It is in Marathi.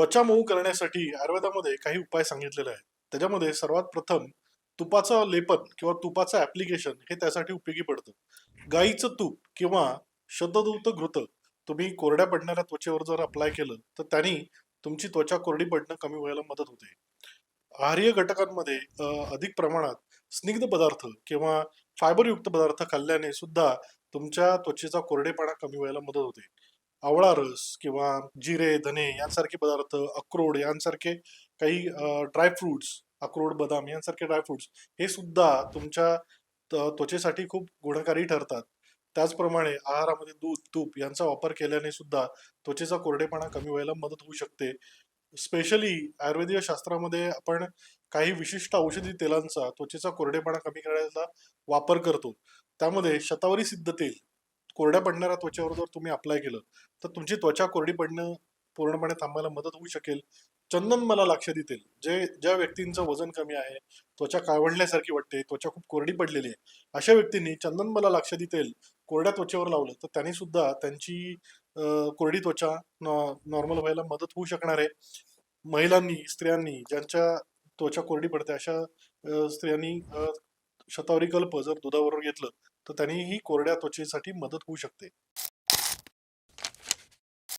त्वचा मऊ करण्यासाठी आयुर्वेदामध्ये काही उपाय सांगितलेले आहेत. त्याच्यामध्ये सर्वात प्रथम तुपाचं लेपन किंवा तुपाचं ऍप्लिकेशन हे त्यासाठी उपयोगी पडतं. गाईचं तूप किंवा शब्ददूत घृत तुम्ही कोरड्या पडणाऱ्या त्वचेवर जर अप्लाय केलं तर त्यांनी तुमची त्वचा कोरडी पडणं कमी व्हायला मदत होते. आहार्य घटकांमध्ये अधिक प्रमाणात स्निग्ध पदार्थ किंवा फायबरयुक्त पदार्थ खाल्ल्याने सुद्धा तुमच्या त्वचेचा कोरडेपणा कमी व्हायला मदत होते. आवळा रस किंवा जिरे धने यांसारखे पदार्थ अक्रोड यांसारखे काही ड्रायफ्रुट्स अक्रोड बदाम यांसारखे ड्रायफ्रुट्स हे सुद्धा तुमच्या त- त्वचेसाठी खूप गुणकारी ठरतात. त्याचप्रमाणे आहारामध्ये दूध तूप यांचा वापर केल्याने सुद्धा त्वचेचा कोरडेपणा कमी व्हायला मदत होऊ शकते. स्पेशली आयुर्वेदीय शास्त्रामध्ये आपण काही विशिष्ट औषधी तेलांचा त्वचेचा कोरडेपणा कमी करायला वापर करतो. त्यामध्ये शतावरी सिद्ध तेल कोरड्या पडणाऱ्या त्वचेवर जर तुम्ही अप्लाय केलं तर तुमची त्वचा कोरडी पडणं पूर्णपणे थांबायला मदत होऊ शकेल. चंदन मला लक्ष तेल जे ज्या व्यक्तींचं वजन कमी आहे त्वचा काळवंडल्यासारखी वाटते त्वचा खूप कोरडी पडलेली आहे अशा व्यक्तींनी चंदन मला लक्ष तेल कोरड्या त्वचेवर लावलं तर त्यांनी सुद्धा त्यांची कोरडी त्वचा नॉर्मल व्हायला मदत होऊ शकणार आहे. महिलांनी स्त्रियांनी ज्यांच्या त्वचा कोरडी पडते अशा स्त्रियांनी शतावरी कल्प जर दुधाबरोबर घेतलं तर त्यांनी ही कोरड्या त्वचेसाठी मदत होऊ शकते.